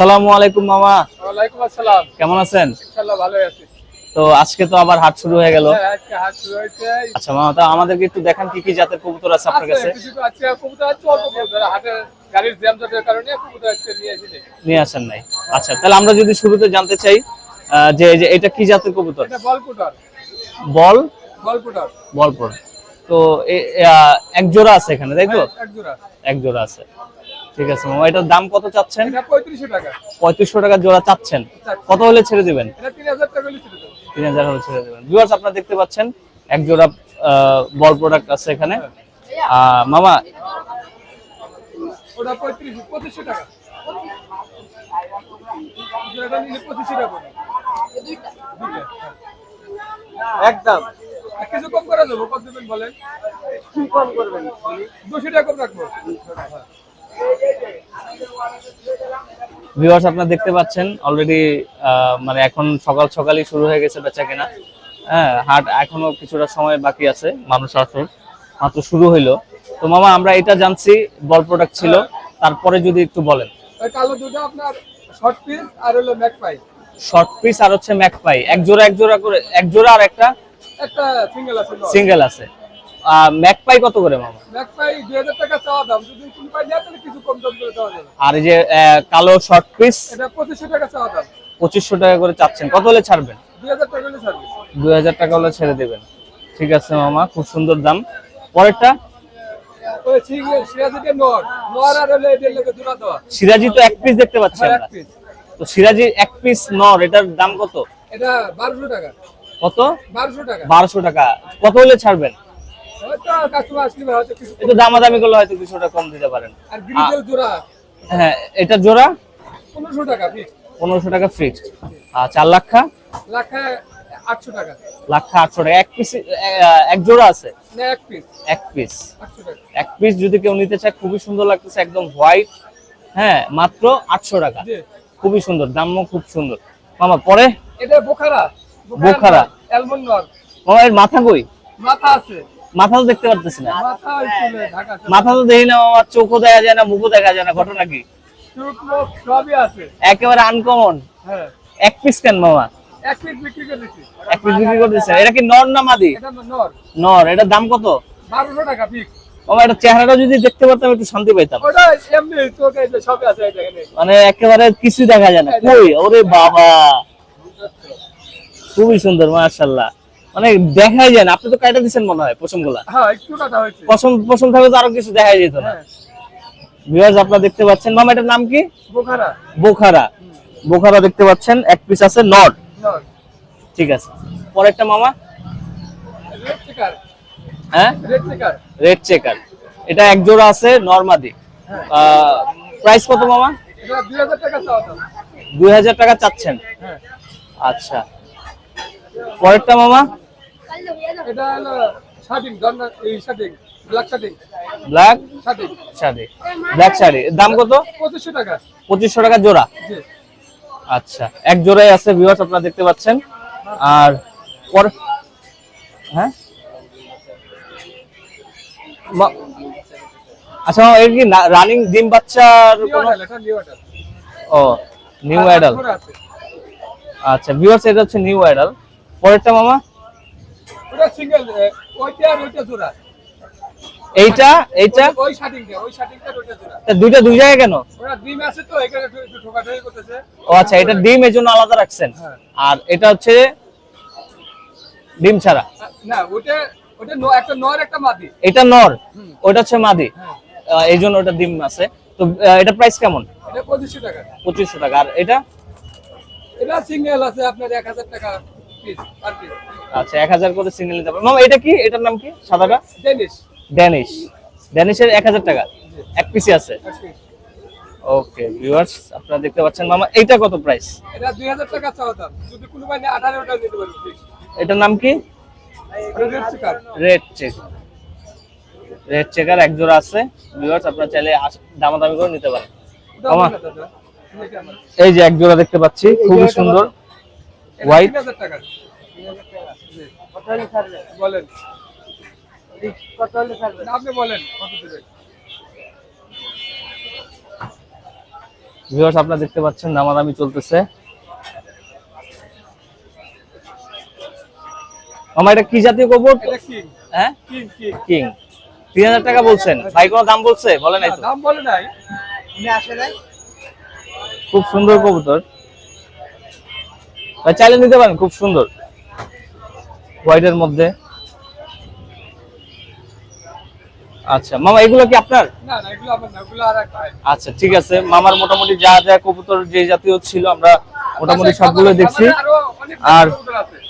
আসসালামু আলাইকুম মামা। ওয়ালাইকুম আসসালাম। কেমন আছেন? ইনশাআল্লাহ ভালোই আছি। তো আজকে তো আবার হাট শুরু হয়ে গেল। হ্যাঁ, আজকে হাট শুরু হয়েছে। আচ্ছা মামা তো আমাদেরকে একটু দেখান কি কি জাতের কবুতর আছে আপনার কাছে আছে কিছু। তো আছে কবুতর আছে অল্প কবুতর। হাটে গাড়ির জ্যাম জটের কারণে কবুতর আজকে নিয়ে আসেন। নাই। আচ্ছা তাহলে আমরা যদি শুরুতে জানতে চাই যে যে এটা কি জাতের কবুতর? এটা বলপুটার। বল? বলপুটার। তো এক জোড়া আছে এখানে তাই তো? এক জোড়া। এক জোড়া আছে। ঠিক আছে মামা। এটার দাম কত চাচ্ছেন? পঁয়ত্রিশশো টাকা। জোড়া চাচ্ছেন। কত হলে ছেড়ে দিবেন? তিন হাজার হলে ছেড়ে দেবেন। ভিউয়ার্স আপনারা দেখতে পাচ্ছেন এক জোড়া বল প্রোডাক্ট আছে এখানে। মামা হ্যাঁ। একদম। কিছু কম করে দেবো কত দেবেন বলেন? কি কম করবেন। দুশো টাকা কম রাখব। ভিউয়ার্স আপনারা দেখতে পাচ্ছেন অলরেডি মানে এখন সকাল সকালই শুরু হয়ে গেছে বেচা কেনা। হ্যাঁ হাট এখনও কিছুটা সময় বাকি আছে মানুষ আসুন মাত্র শুরু হইল। তো মামা আমরা এটা জানছি বল প্রোডাক্ট ছিল তারপরে যদি একটু বলেন। কালো দুটো আপনার শর্ট পিস আর হলো ম্যাক পাই শর্ট পিস আর হচ্ছে ম্যাকপাই এক জোড়া এক জোড়া করে এক জোড়া আর একটা একটা সিঙ্গেল আছে সিঙ্গেল আছে। ম্যাকপাই কত করে মামা? ম্যাক পাই দুই হাজার টাকা চাওয়া দাম। যদি কোনো পাই নেয় তাহলে কিছু কম দাম করে দেওয়া যাবে। আর এই যে কালো শর্ট পিস এটা পঁচিশশো টাকা চাওয়া দাম। পঁচিশশো টাকা করে চাচ্ছেন। কত হলে ছাড়বেন? দুই হাজার টাকা হলে ছাড়বে। দুই হাজার টাকা হলে ছেড়ে দেবেন। ঠিক আছে মামা খুব সুন্দর দাম। পরেরটা? সিরাজি তো এক পিস দেখতে পাচ্ছি হ্যাঁ, আমরা। পিস তো সিরাজি এক পিস নর এটার দাম কত? এটা বারোশো টাকা। কত? বারোশো টাকা। বারোশো টাকা। কত হলে ছাড়বেন? একটু দামাদামি করলে হয়তো কিছুটা কম দিতে পারেন। আর গ্রিজেল জোড়া? হ্যাঁ এটা জোড়া? পনেরোশো টাকা পনেরোশো টাকা ফিক্সড আর লাখে? আটশো টাকা। আটশো টাকা। এক পিস এক জোড়া আছে? না এক পিস এক পিস এক পিস যদি কেউ নিতে চায় খুবই সুন্দর লাগতেছে একদম হোয়াইট হ্যাঁ মাত্র আটশো টাকা। খুবই সুন্দর দামও খুব সুন্দর। মামা পরে? এটা বোখারা। বোখারা। অ্যালমন্ড মামা এর মাথা কই? মাথা আছে। মাথা তো দেখতে পারতেছি না। মাথা তো দেখি না মামা চোখও দেখা যায় না মুখও দেখা যায় না ঘটনা কি? একেবারে আনকমন হ্যাঁ। এক পিস কেন মামা? এক পিস বিক্রি করে দিচ্ছি এক পিস বিক্রি করতেছে এটা কি নর না মাদি? নর। এটার দাম কত? বারোশো টাকা ফিক্স মামা এটা চেহারাটা যদি দেখতে পারতাম একটু শান্তি পাইতাম। মানে একেবারে কিছু দেখা যায় না। কই? ওরে বাবা। খুবই সুন্দর মাশাআল্লাহ। মানে দেখাই যায় না। আপনি তো কাটা দিচ্ছেন মনে হয় পশমগুলা হ্যাঁ পশম পশম থাকলে তো আরও কিছু দেখাই যেত না। হ্যাঁ। ভিউয়ার্স আপনারা দেখতে পাচ্ছেন মামা এটার নাম কি? বোখারা। বোখারা। বোখারা দেখতে পাচ্ছেন এক পিস আছে নট। ঠিক আছে। পরেরটা মামা? রেড চিকার হ্যাঁ? রেড চিকার রেড চেকার এটা এক জোড়া আছে নরমাদি। প্রাইস কত মামা? টাকা চাওয়া দুই হাজার টাকা চাচ্ছেন। হ্যাঁ। আচ্ছা। পরেরটা মামা? এটা হলো শার্টিং এই shirting black shirting black shirting sari black sari এর দাম কত? টাকা। জোড়া? আচ্ছা এক জোড়াই আছে ভিউয়ার্স আপনারা দেখতে পাচ্ছেন। আর পর হ্যাঁ? আচ্ছা এর কি রানিং ডিম বাচ্চার কোনো? ও নিউ অ্যাডাল আচ্ছা ভিউয়ার্স এটা হচ্ছে নিউ অ্যাডাল পরেরটা মামা? ওটা সিঙ্গেল ওইটা আর ওইটা জোড়া। এইটা এইটা? ওই শার্টিংটা ওই শার্টিংটা ওইটা জোড়া। তা দুইটা দুই জায়গায় কেন? ওরা ডিম আছে তো এখানে একটু ঠোকাঠুকি করতেছে। ও আচ্ছা এটা ডিম এর জন্য আলাদা রাখছেন? হ্যাঁ। আর এটা হচ্ছে ডিম ছাড়া? না ওটা ওটা একটা নর একটা মাদি। এটা নর? ওটা হচ্ছে মাদি? হ্যাঁ। এই জন্য ওটা ডিম আছে। তো এটা প্রাইস কেমন? এটা পঁচিশশো টাকা। পঁচিশশো টাকা। আর এটা? এটা সিঙ্গেল আছে আপনার এক হাজার টাকা। আচ্ছা এক হাজার করে সিঙ্গেল নিতে পারবেন। মামা এটা কি? এটার নাম কি? সাদাটা? ডেনিশ ড্যানিশ ড্যানিশের এক হাজার টাকা। এক পিসি আছে। ওকে ভিউয়ার্স আপনারা দেখতে পাচ্ছেন মামা এইটা কত প্রাইস এটা দুই হাজার টাকা চাওয়া দাম। যদি কোনো ভাই আঠারোটা নিতে পারবে fix। এটার নাম কি? Red checker red check red checker এক জোড়া আছে। ভিউয়ার্স আপনারা চাইলে আস- দামাদামি করে নিতে পারেন। মামা। এই যে এক জোড়া দেখতে পাচ্ছি খুবই সুন্দর। বলেন। কত হলে আপনি বলেন কত দেবেন ভিউয়ার্স আপনারা দেখতে পাচ্ছেন দামাদামি চলতেছে। মামা এটা কি জাতীয় কবুতর এটা কি। হ্যাঁ? কি কি। কিং। তিন হাজার টাকা বলছেন। ভাই কোনো দাম বলছে? বলে নাই তো। দাম বলে নাই। উনি খুব সুন্দর কবুতর। চাইলে নিতে পারেন খুব সুন্দর। হোয়াইটের মধ্যে। আচ্ছা মামা এগুলো কি আপনার? আচ্ছা ঠিক আছে। মামার মোটামুটি যা যা কবুতর যে জাতীয় ছিল আমরা মোটামুটি সবগুলো দেখছি। আর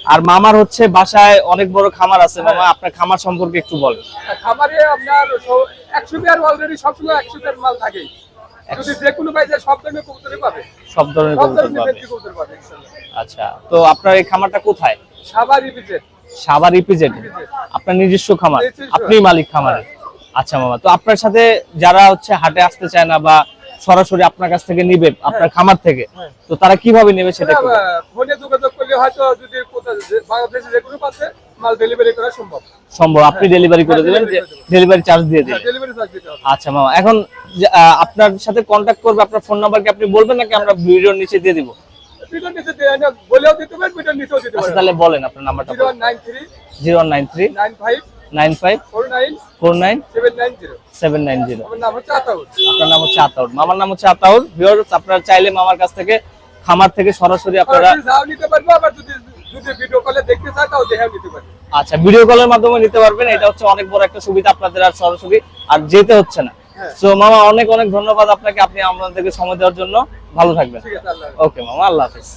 আর মামার হচ্ছে বাসায় অনেক বড় খামার আছে মামা আপনার খামার সম্পর্কে একটু বলেন। খামারে আপনার সব- একশো অলরেডি সবসময় একশো বিয়ার মাল থাকে যদি যে কোনো ভাই সব ধরনের কবুতরই পাবে। সব ধরনের কবুতর পাবে। আচ্ছা তো আপনার এই খামারটা কোথায়? সাবার ইপিজেড সাভার ইপিজেড আপনার নিজস্ব খামার। আপনি মালিক খামারে? আচ্ছা মামা তো আপনার সাথে যারা হচ্ছে হাটে আসতে চায় না বা সরাসরি আপনার কাছ থেকে নিবে আপনার খামার থেকে হ্যাঁ। তো তারা কীভাবে নেবে সেটা ফোনে যোগাযোগ করলে হয়তো যদি বাংলাদেশে যে কোনো পাশে মাল ডেলিভারি করা সম্ভব। সম্ভব। আপনি ডেলিভারি করে হ্যাঁ, দেবেন। ডেলিভারি চার্জ দিয়ে দিবেন ডেলিভারি চার্জ দিতে হবে। আচ্ছা মামা এখন আপনার সাথে কন্ট্যাক্ট করবে আপনার ফোন নাম্বার কি আপনি বলবেন নাকি আমরা ভিডিওর নিচে দিয়ে দিব? পিটার নিচে বলেও দিতে পারেন পিটার নিচেও দিতে আচ্ছা পারেন। তাহলে বলেন আপনার নাম্বারটা zero nine three zero nine three nine five nine five four nine four nine seven nine zero. Seven nine zero. নাম হচ্ছে আতাউর আপনার নাম হচ্ছে আতাউর মামার নাম হচ্ছে আতাউর আপনারা চাইলে মামার কাছ থেকে খামার থেকে সরাসরি আপনারা নিতে পারব আবার যদি যদি ভিডিও কলে দেখতে চায় তাও দেখেও নিতে পারবে আচ্ছা ভিডিও কলের মাধ্যমে নিতে পারবেন। এটা হচ্ছে অনেক বড় একটা সুবিধা আপনাদের আর সরাসরি আর যেতে হচ্ছে না। সো মামা অনেক অনেক ধন্যবাদ আপনাকে। আপনি আমাদেরকে সময় দেওয়ার জন্য। ভালো থাকবেন। ওকে মামা আল্লাহ হাফিজ।